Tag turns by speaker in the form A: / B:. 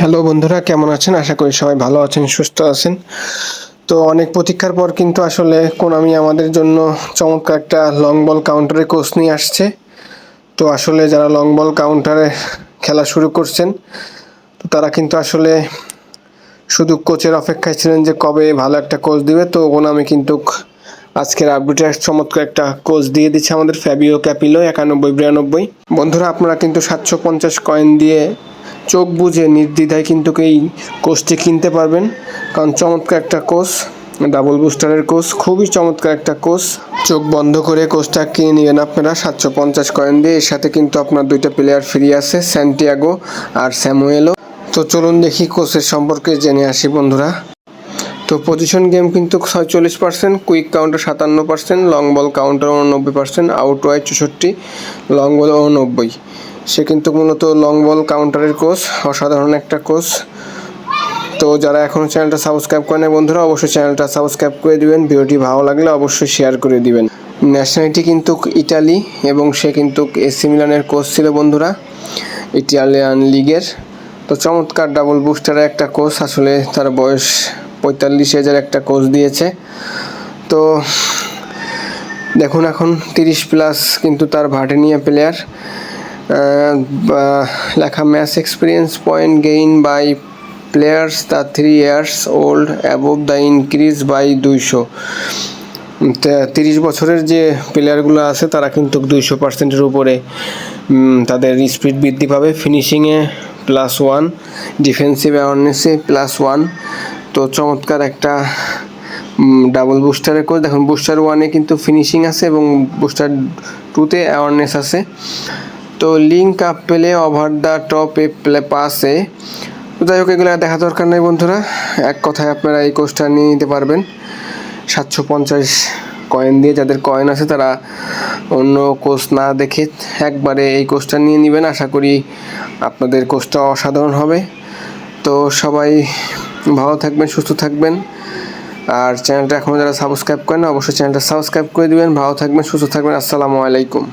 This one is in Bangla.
A: হ্যালো বন্ধুরা, কেমন আছেন? আশা করি সবাই ভালো আছেন, সুস্থ আছেন। তো অনেক প্রতীক্ষার পর কিন্তু আসলে কোনামি আমাদের জন্য চমৎকার একটা লং বল কাউন্টারে কোচ নিয়ে আসছে। তো আসলে যারা লং বল কাউন্টারে খেলা শুরু করছেন, তো তারা কিন্তু আসলে শুধু কোচের অপেক্ষায় ছিলেন যে কবে ভালো একটা কোচ দিবে, তো কোনামি কিন্তু আজকের আপডেটে চমৎকার একটা কোচ দিয়ে দিচ্ছে আমাদের ফ্যাবিও ক্যাপিলো একানব্বই, বিরানব্বই। বন্ধুরা, আপনারা কিন্তু সাতশো পঞ্চাশ কয়েন দিয়ে চোখ বুঝে নির্দ্বিধায় কিন্তু এই কোচটি কিনতে পারবেন। কারণ চমৎকার একটা কোচ, ডাবল বুস্টারের কোচ, খুবই চমৎকার একটা কোচ। চোখ বন্ধ করে কোচটা কিনে নেবেন আপনারা। সাতশো পঞ্চাশ কয়েন দিয়ে এর সাথে কিন্তু আপনার দুইটা প্লেয়ার ফ্রি আছে স্যান্টিয়াগো আর স্যামুয়েলও তো চলুন দেখি কোচের সম্পর্কে জেনে আসি বন্ধুরা। তো পজিশন গেম কিন্তু ছয়চল্লিশ পার্সেন্ট কুইক কাউন্টার সাতান্ন পার্সেন্ট লং বল কাউন্টার উননব্বই পার্সেন্ট আউট ওয়াইড চৌষট্টি লং বল উননব্বই। সে কিন্তু মূলত লং বল কাউন্টারের কোচ অসাধারণ একটা কোচ তো যারা এখনও চ্যানেলটা সাবস্ক্রাইব করেন বন্ধুরা, অবশ্যই চ্যানেলটা সাবস্ক্রাইব করে দিবেন। ভিডিওটি ভালো লাগলে অবশ্যই শেয়ার করে দিবেন। ন্যাশনালিটি কিন্তু ইটালি এবং সে কিন্তু এসি মিলানের কোচ ছিল বন্ধুরা ইটালিয়ান লিগের তো চমৎকার ডাবল বুস্টারের একটা কোচ আসলে তার বয়স পঁয়তাল্লিশ হাজার একটা কোচ দিয়েছে। তো দেখুন এখন তিরিশ প্লাস কিন্তু তার ভার্টেনিয়া প্লেয়ার লেখা match experience, point gain by players the three years old, above the increase by দুইশো। তিরিশ বছরের যে প্লেয়ারগুলো আছে, তারা কিন্তু দুইশো পার্সেন্টের উপরে তাদের স্পিড বৃদ্ধি পাবে ফিনিশিংয়ে প্লাস ওয়ান, ডিফেন্সিভ অ্যাওয়ারনেসে প্লাস ওয়ান। তো চমৎকার একটা ডাবল বুস্টারের কোচ দেখুন, বুস্টার ওয়ানে কিন্তু ফিনিশিং আছে এবং বুস্টার টুতে অ্যাওয়ারনেস আছে। তো লিঙ্ক আপ পেলে ওভার দ্য টপ এ প্লে পাসে যাই হোক, এগুলো দেখা দরকার নেই বন্ধুরা। এক কথায় আপনারা এই কোচটা নিয়ে নিতে পারবেন। সাতশো পঞ্চাশ কয়েন দিয়ে যাদের কয়েন আছে, তারা অন্য কোচ না দেখে একবারে এই কোচটা নিয়ে নেবেন। আশা করি আপনাদের কোচটা অসাধারণ হবে। তো সবাই ভালো থাকবেন, সুস্থ থাকবেন। আর চ্যানেলটা এখনও যারা সাবস্ক্রাইব করেন, অবশ্যই চ্যানেলটা সাবস্ক্রাইব করে দিবেন। ভালো থাকবেন, সুস্থ থাকবেন। আসসালামু আলাইকুম।